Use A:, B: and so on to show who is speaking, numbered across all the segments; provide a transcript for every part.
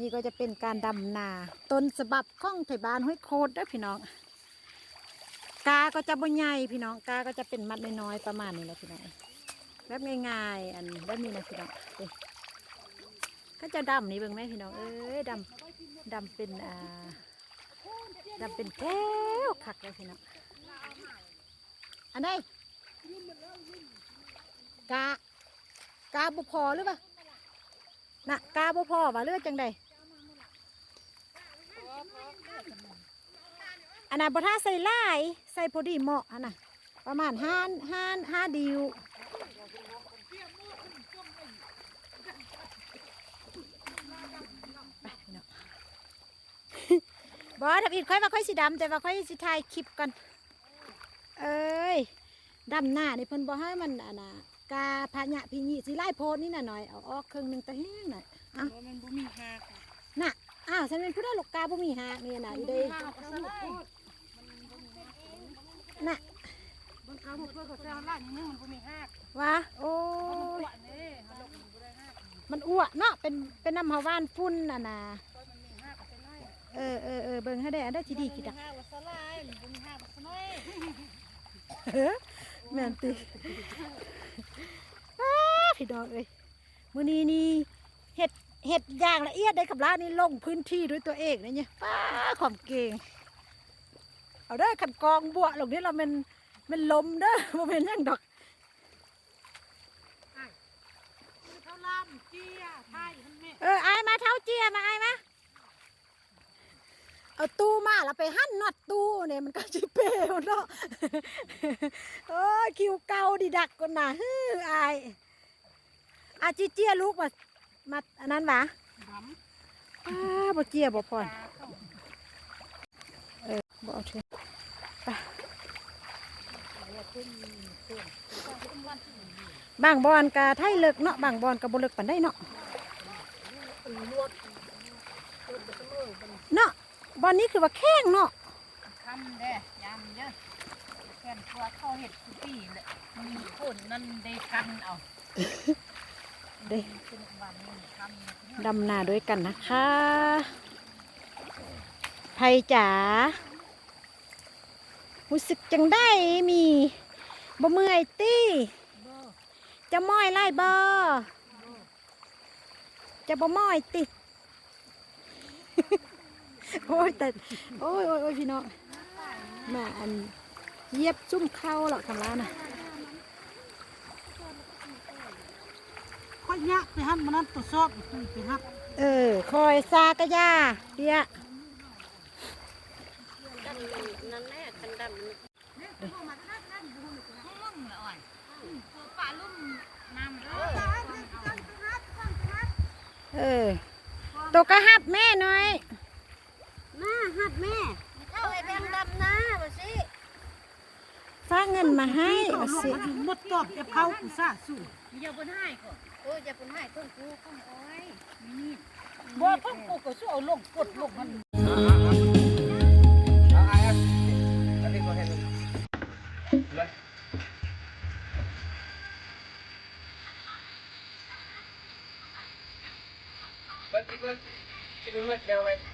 A: นี่ก็จะเป็นการดำนา ต้นสะบับข้องไถบ้านห้วยโคดด้อพี่น้อง กาก็จะบ่ใหญ่พี่น้อง กาก็จะเป็นมัดน้อยๆประมาณนี้แหละพี่น้อง แบบง่ายๆ อันแบบนี้นะพี่น้องเอ้ยก็จะดำนี่เบิ่งไหมพี่น้อง เอ้ยดำดำเป็นอ่าดำเป็นแก้วคักเลยพี่น้อง อันไหนกากาบุพอหรือเปล่า น่ะกาบุพอว่าเลือดจังใดอันนั้นบท่าใส่ลายใส่พอดีเหมาะอันน่ะประมาณห้าห้าห้าดิวบอสทับอีกค่อยว่าค่อยสีดำแต่ว่าค่อยสิถ่ายคลิปกัน เอ้ยดำหน้านี่เพิ่นบอกให้มันอะนะ กาพะยะพิญิสิไล่โพดนี่น่ะหน่อยเอาออกครึ่งหนึงตะแห้งหน่อยอะ
B: เพราะมันบ่มีหาก
A: น่ะอ้าวฉันเป็นผู้ได้หลกกาบ่มีหากนี่น่ะอยู่เด้
B: หากก็สลาย
A: น่ะ
B: บางครั้งเพื่อนเขาแซวล่างนี่มันบ่มีหาก
A: ว่าโอ้ย
B: ปวดนี่ฮัลโหลมันบ่ได้หาก
A: มันอ้วกเนาะเป็นเป็นน้ำหาวานฝุ่นน่ะนะ
B: เพราะมันมีหากก็สลาย
A: เออเออเออเบิ่งให้ได้อันได้ที่ดีกี่ดัก
B: หากก็สลายมันบ่มีหากก็สลาย
A: เฮ้อ แม่นติอ้าพี่ดอกเอ้ยมื้อนี้นี่เฮ็ดเฮ็ดอย่างละเอียดได้กับร้านนี่ลงพื้นที่ด้วยตัวเองนะเนี่ยป้าความเก่ง เอาได้อขันกองบัวลงนี้เราเป็นเป็นลมเด้อบ่เป็นหยังดอก
B: เขาลามเจี้ยไทยมันแม่
A: เออไอ้ายมาเท้าเจียมาไอ้ายมา เอาตู้มาแล้วไปหั่นน็อตตู้เนี่ยมันก็จิเปลวเนาะโอ้ยคิวเก่าดิดักก่อนนะฮือไอ้ายอาจิเจียลูกมามาอันนั้นหวะ
B: ดำ
A: อ้าบ่เจียบ่พอ
B: ตาเข้า
A: เออบ่เอาเถอะไปบางบอนกะไทยเลิกเนาะบางบอนกะบ่เลิกปานใดเนาะเนาะ บอนนี้คือว่าแข้งเนาะ
B: คำเด้ยามเยอะแค่นตัวเข้าเห็ดทุกปีแหละมันคนนั่นได้คันเอา
A: เด้
B: เป็นวันนี้คำ
A: ดำนาด้วยกันนะคะไผจ๋ารู้สึกจังได้มีบ่เมื่อยตี้
B: บ่
A: จะม้อยไล่บ่จะบ่ม้อยติ โอ้ยแต่โอ้ยโอ้ยโอ้ยพี่น้องมาอันเหยียบซุ่มเข้าหรอกคำร้านน่ะ
B: ค่อยยักไปหันมันนั่นตรวจสอบไปหัก
A: เออคอยซากะยาเดีย
B: นั่นแหละคันดำเนี่ยห้องละอ่อยตัวปลาลุ่มน้ำเออ
A: เออตัวกระหับแม่หน่อย
B: น้าหัดแม่เข้าไอ้แบงดำนะบ่สิ
A: ฝากเงินมาให้เอาสิ
B: หมดตอบจะเข้ากูซ่าสู้อย่าบนให้ก่อนโอ้ยอย่าบนให้เพิ่งกูข้างอ้อยนี่บ่เพิ่งกูก็สู้เอาลงกดลงมัน
C: Dạ,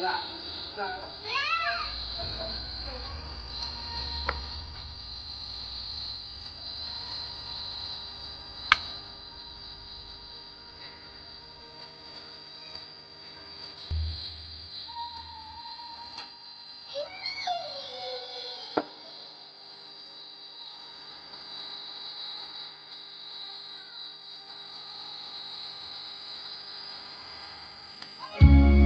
C: が。